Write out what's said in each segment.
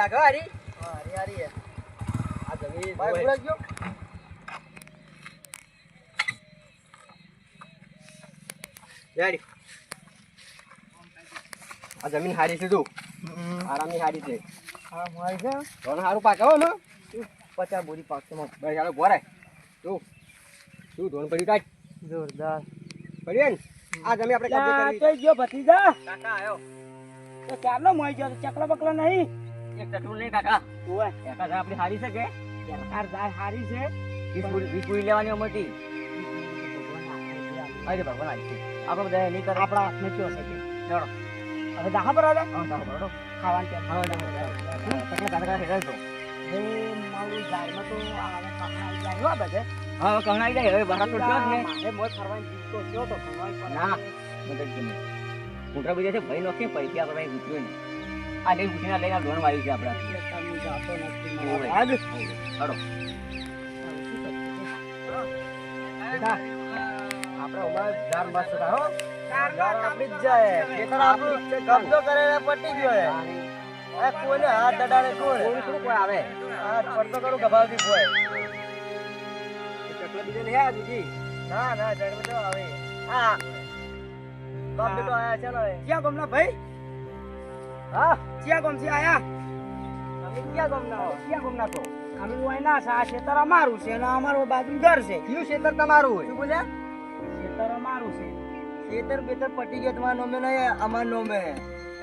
લાગે હારી. હારી હારી આ જમીન ભાઈ હોય. ગયો? રેડી. આ જમીન હારી છે તું. આરામની હારી છે. હા, મારી છે. ધોરણ સારું પાકે હો ને? પચાસ બોરી પાકશે. બસ ચાલો ભરાય તું તું ધોન પડ્યું કાઢ. જોરદાર. પડ્યું ને? આ જમીન આપણે ગયો ભત્રીજા. કાકા આવ્યો ચાલો મોઈ ગયો ચકલા બકલા નહીં. એક ટટુલ નહીં કાકા. ઓય. એકા આપણી હારી છે કે? સરકાર હારી છે. વીસ લેવાની મોટી અરે ભગવાન આવી આપણે બધા નહીં કરે આપણા હાથને કયો શકે ચાલો. હવે દાખા પર આવે. હા ચાલો બરોબર ખાવાનું ટાઈમ હા ચાલો કાકા હેરાન તો એ મારું ઝાડમાં તો આ કાકા જાય. બધે. હા હવે કહણાઈ જાય? હવે બહાર તો જ ને મારે મોય ફરવાની જીત થયો તો ફરવાની ના. મદદ ગમે કુંટરા બીજા છે ભાઈ નોખી પૈસા આપણે નહીં. આ ઉઠીને લઈને લોન વાળી છે આપણે. ચાલો ઉમર મસ્ત કબજો કરે પટી ગયો હે એ કોઈને હાથ દડાડે કોણ કોઈ આવે. હાથ પડતો કરું ગભાવતી કોઈ ચકલા બીજા નહીં આવ્યા બીજી ના ના આવે હા બેટો આયા ને ક્યાં ગમના ભાઈ? હા? ક્યાં ગમથી આયા? ક્યાં ગમના ના ક્યાં ગમના તો અમે હોય ના છે આ ખેતર અમારું છે અને અમારું બાજુ ઘર છે. કયું ક્ષેત્ર તમારું હોય? શું બોલ્યા ખેતર અમારું છે. ખેતર બેતર પટી ગયા તમારા નોમે નહીં અમાર નોમે.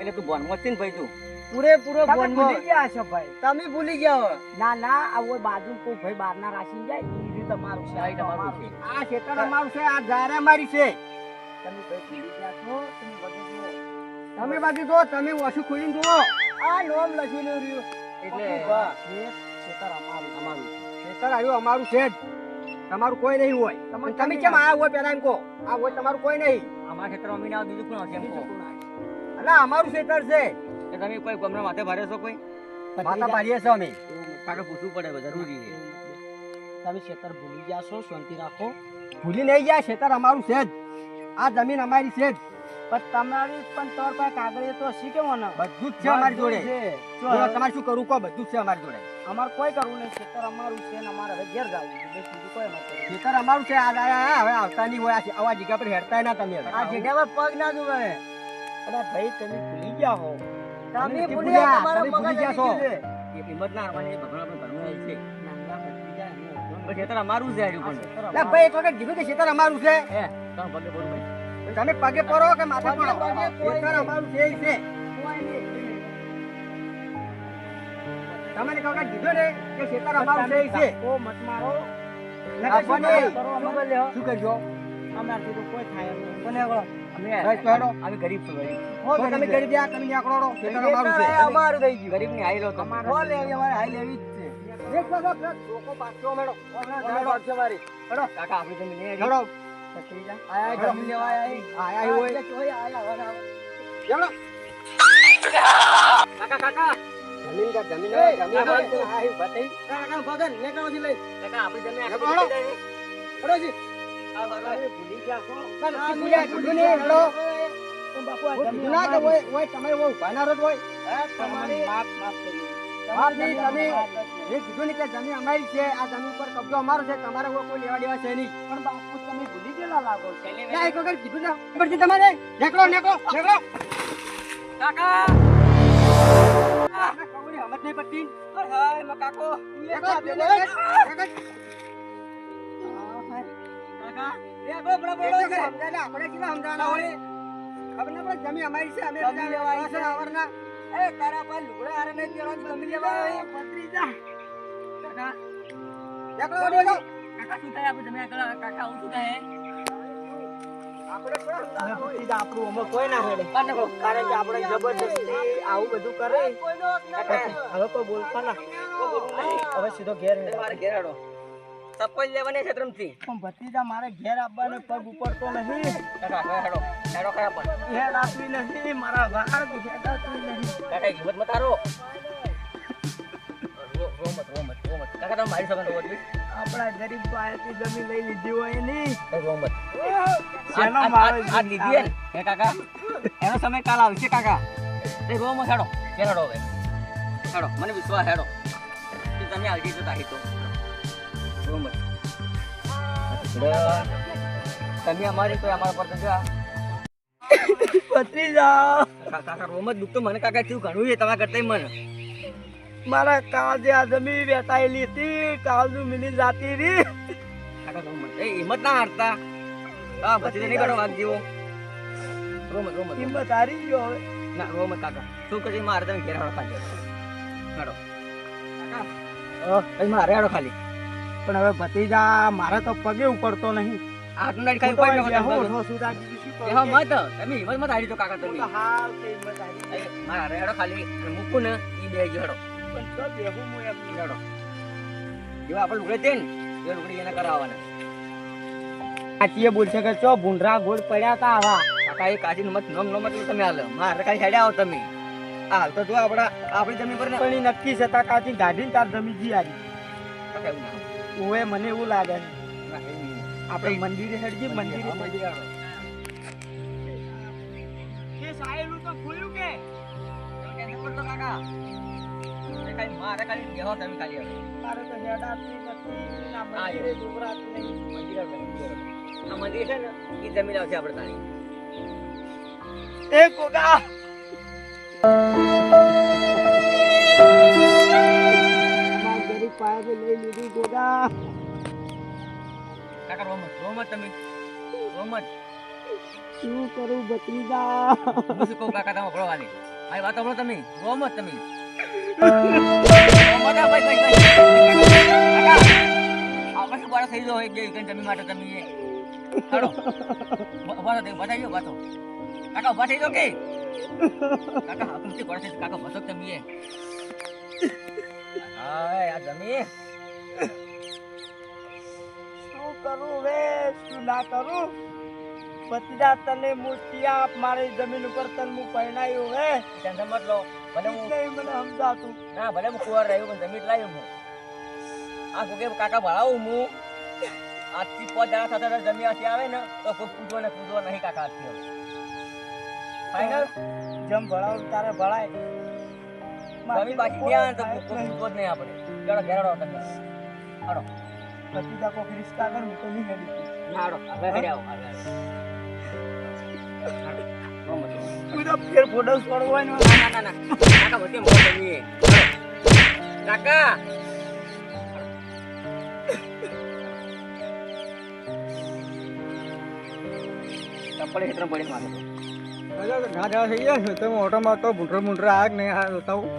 એટલે તું જ ને ભાઈ તું. પૂરેપૂરો ભૂલી ગયા છો ભાઈ. તમે ભૂલી ગયા હો ના ના આ બાજુ કોઈ ભાઈ બહાર ના રાખી જાય. એ તમારું છે આ તમારું છે. આ ખેતર અમારું છે આ જારે અમારી છે. તમે ભાઈ ભૂલી ગયા છો તમે તમે બાકી જો તમે ઓછું ખોલીને જુઓ. આ નોમ લખેલું રહ્યું. એટલે ખેતર અમારું અમારું ખેતર આવ્યું અમારું છે જ. તમારું કોઈ નહીં હોય. તમે- તમે કેમ આ હોય પેલા એમ કહો. આ હોય તમારું કોઈ નહીં. અમારા ક્ષેત્રમાં અમીના બીજું કોણ કેમ કહો. અલા અમારું ખેતર છે. કે તમે કોઈ ગમરા માથે ભારે છો કોઈ? માથા ભારીએ છો અમે. કાકા પૂછવું પડે જરૂરી છે. તમે ખેતર ભૂલી ગયા છો શાંતિ રાખો. ભૂલી નહીં ગયા ખેતર અમારું છે જ. આ જમીન અમારી છે જ. પણ તમારી પણ તોર પાસે કાગળ તો શીખવો ને બધું જ છે અમારી જોડે. તમારે શું કરવું કહો બધું જ છે અમારી જોડે. અમારે કોઈ કરવું નહીં ખેતર અમારું છે ને અમારે હવે ઘેર જવું છે. બીજું કોઈ અમારે ખેતર અમારું છે આ હવે આવતા નહીં હોય આવા જગ્યા પર હેરતા ના તમે આ જગ્યા પર પગ ના જોવે અરે ભાઈ તમે ભૂલી ગયા હો. તમે ભૂલી ગયા તમે ભૂલી ગયા છો. એ હિંમત ના આપવાની એ ભગવાન આપણે આવી છે. ખેતર અમારું છે પણ. ભાઈ એક વખત કીધું કે ખેતર અમારું છે. હે તમે પગે બોલો ભાઈ. તમે પગે પડો કે માથે પડો? ખેતર અમારું જે છે. તમને કાકા કીધું ને કે ખેતર અમારું જે છે? ઓ મત મારો. શું કરજો? અમારથી તો કોઈ થાય નહીં. કોને અમે ગરીબ છો ગરીબ. તમે તમે ખેતર અમારું છે. અમારું થઈ ગયું. ગરીબની હાઈ લો તો. લેવી અમારે હાઈ લેવી જ છે. એક વખત લોકો પાછો મેળો. હેડો છે મારી. કાકા આપણી જમીન નહીં. આયા જમીન લેવા આયા આયા હોય હેડો કાકા કાકા જમીન કા જમીન જમીન છે. આ હી બતાઈ. કાકા, ભગન, નીકળો છી લઈ. કાકા આપણી જમીન આખી હેડો. બધી હેડો છી. આ બરાબર. ના, ભૂલ્યા, કીધું ને, હેડો. કીધું ના કે ઓય, ઓય, તમે ઓય ઊભા ના રહો તો ઓય. માફ નહીં, તમે જે કીધું ને કે જમીન અમારી છે આ જમીન પર કબજો અમારો છે તમારે કોઈ લેવા દેવા છે નહીં. પણ બાપુ તમે ભૂલી ગયેલા લાગો ના એક વખત કીધું ને છે તમારે નીકળો નીકળો નીકળો. કાકા! હમત નહીં પડતી. હાય કાકો. કાકા આપણે હોય? ખબર ના પડે જમીન અમારી છે અમે છે. આવવાના. એ તારા પર લુગડા હારે નહીં પહેરવાનું, જમીન લેવા આવી. પતરી જા. કાકા. નીકળો, નીકળો. કાકા શું થાય આપણે જમીન આગળ કાકા આવું શું થાય આપણે સીધો ઘેર મારે ઘેર હેડો સપોઝ લેવાની ક્ષેત્રમથી પણ ભત્રીજા મારે ઘેર આવવાનો પગ ઉપડતો નહીં. કાકા હવે હેડો ખરા પણ. હેડ આપવી નથી મારા વાળ હેડ આપવી નહીં કાકા હિંમત મત હારો રો રો મત રો મત રો મત કાકા તમે મારી શકો રો મત આપણા ગરીબ પાસેથી જમીન લઈ લીધી હોય નહીં. રો મત શેનો મારો આ- લીધી હે ને, હે કાકા? એનો સમય કાલ આવશે કાકા. એ રો મત હેડો હેડો હવે હેડો મને વિશ્વાસ હેડો. તમે આવી તો તાહી તો. બરોબર તમે અમારી તો અમારા પર તો જા ભત્રીજા કાકા રોમ જ દુઃખ મને કાકા થયું ઘણું છે તમારા કરતા મને. મારા કાળ જે આ હતી કાળનું મિલી જાતી રી કાકા રોમ એ હિંમત ના હારતા. હા પછી નહીં બેઠો વાગ જેવો. રોમ રોમ કિંમત હારી ગયો હવે. ના રોમ કાકા. શું કરી મારે તમે ઘેર હાડો ખાલી. હાડો કાકા અહીં મારે હાડો ખાલી. પણ હવે ભત્રીજા મારે તો પગે ઉપડતો નહીં. આટલું નાડી ખાલી હું કોઈ તો નહોતો બેહું કરતો. છું, સુધાજી, શું કરું? એ હા મત તમે હિંમત મત હારી તો કાકા તમે. હાવ તે હિંમત હારી મારા હારે હાડો ખાલી મૂકું ને ઈ બે જ પણ તો બેહું હું એમ. હાડો. જેવા આપણે લુગડે છે એ લુગડી એને કરાવવાના. કાચીએ બોલશે કે ચો ભૂંડરા ગોળ પડ્યા તા આવા. કાકા એ કાચી મત નોમ નોમ તમે હાલ. મારે કાઈ હેડ્યા આવો તમે. આ હાલ તો જો આપડા આપણી જમીન પર ને પણ નક્કી છે તા કાચી ગાડીને તાર જમી જી આવી ઓએ મને એવું લાગે. આપણે મંદિરે હેડજી મંદિરે. મંદિરે કરતો કાકા ખાલી મારે ખાલી બેહો તમે ખાલી હવે. મારે તો હેડાતી નથી ના મંદિરે ડુબરાતી નહીં. મંદિર હાડો, હાડો. આ મંદિર છે ને એ જમીન આવશે આપણે તાણી એ ગરીબ પાસેથી લઈ લીધું કોગા કાકા રોમત રોમત તમે. રોમત શું કરું ભત્રીજા? હું શું કહું કાકા તમે ભળો મારી વાત સાંભળો તમે. તમે. ભાઈ ભાઈ કાકા આપણે શું થઈ ગયો એક બે જમીન માટે તમે એ. હાડો ઊભા થઈ જાઓ ઊભા થો કાકા ઊભા થઈ જાઓ કે? કાકા હા તમે બાળક થઈ કાકા થો તમે એ? હા આ જમી. શું કરું હવે શું ના કરું? ભત્રીજા તને આપ મારી જમીન ઉપર તન હું પહેણાયું હે. ટેન્શન મત લો? ભલે હું નહીં મને સમજાતું. ના ભલે હું કુંવર રહ્યો પણ જમીન લાવ્યો હું. આ કુકે કાકા ભળાવું હું? આજથી પાંચ જણા સાથે જમીન જમી આથી આવે ને તો કોઈ પૂજવો ને પૂજવો નહીં કાકા આજથી. ફાઈનલ જમ ભળાવ તારે ભણાય. જમી બાકી ત્યાં તો કોઈ પૂજવો જ નહીં આપણે. ચડો ઘેરડો તમે. હાડો. ભત્રીજા કોક રિશ્તા કરું તો નહીં હેડી. હાડો હવે હેડ્યા આવો. તું ફેર ફોટો છોડવાનો ના ના ના ના કાકા વચ્ચે મોં જમીએ કાકા ચપ્પલ હેઠળ પડી મારે તો. ગાડા થઈ ગયા છે તમે ઓટો મારતો ભૂંડરો ભૂંડરો આગ નહીં આ બતાવું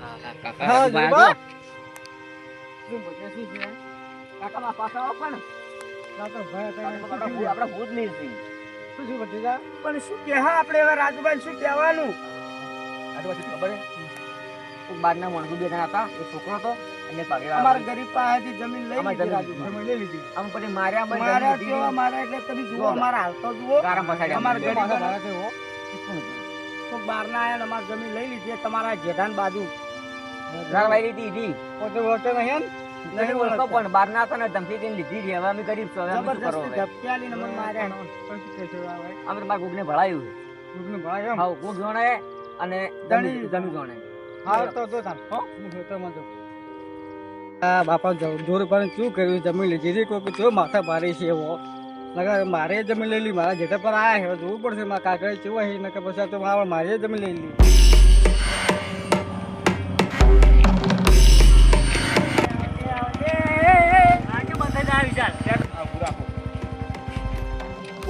હા, હા, કાકા હા, બહાર જુબા. જો. શું બોલે, શું છે? કાકા મારા આવો પણ. આપણા ભૂત- આપણા પણ શું કે આપણે હવે રાજુભાઈ શું કહેવાનું? આજુબાજુ ખબર છે? બહારના માણસો બે જણા હતા એક છોકરો હતો અને અમારા ગરીબ પાસેથી જમીન લઈ લીધી જમીન લઈ લીધી. આમ પછી માર્યા અમે મારા કેવા દીધી. એટલે તમે જુઓ જુઓ. અમારા હાલતો જુઓ. અમારા ગરીબ વાળા તો બહારના આયા અમારી જમીન લઈ લીધી તમારા જેઠાન બાજુ. ઓટો ઓટો નહીં નહીં ઓળખો પણ બહારના હતા ને ધમકી દઈને લીધી છે. હવે અમે ગરીબ છો હવે અમે શું માર્યા અમે મારા ભળાયું હા જોણે અને ધણી. જોણે હા તો હો? હું આ બાપા જોર પર કર્યું? જમીન લીધી હતી કોઈ જો માથા ભારે છે એવો. નકર મારે જમીન લઈ લી મારા જેઠા પર આયા છે. જોવું પડશે મારા કાકા કેવું નકર પછી તો મારે જમીન લઈ લી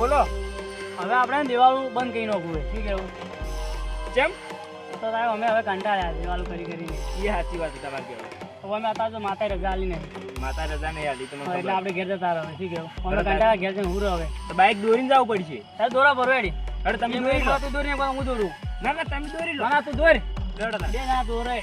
બોલો. હવે આપણે દિવાળું બંધ કરી નાખવું છે. શું કેવું કેમ? તો સાહેબ અમે હવે કંટાળ્યા દિવાળું કરી કરીને. એ સાચી વાત છે તમારે કહેવાય હવે અમે અત્યારે તો માતા રજા આલી નહીં માતા રજા નહીં આલી તમને એટલે આપણે ઘેર જતા રહે શું કેવું અમે કંટાળ્યા ઘેર જઈને હું હવે. તો બાઈક દોરીને જવું પડશે. તારે દોરા ભરો એડી અરે તમે દોરી લો. તું દોરી હું દોરું. ના ના તમે દોરી લો. ના ના તું દોર. બે ના દોરે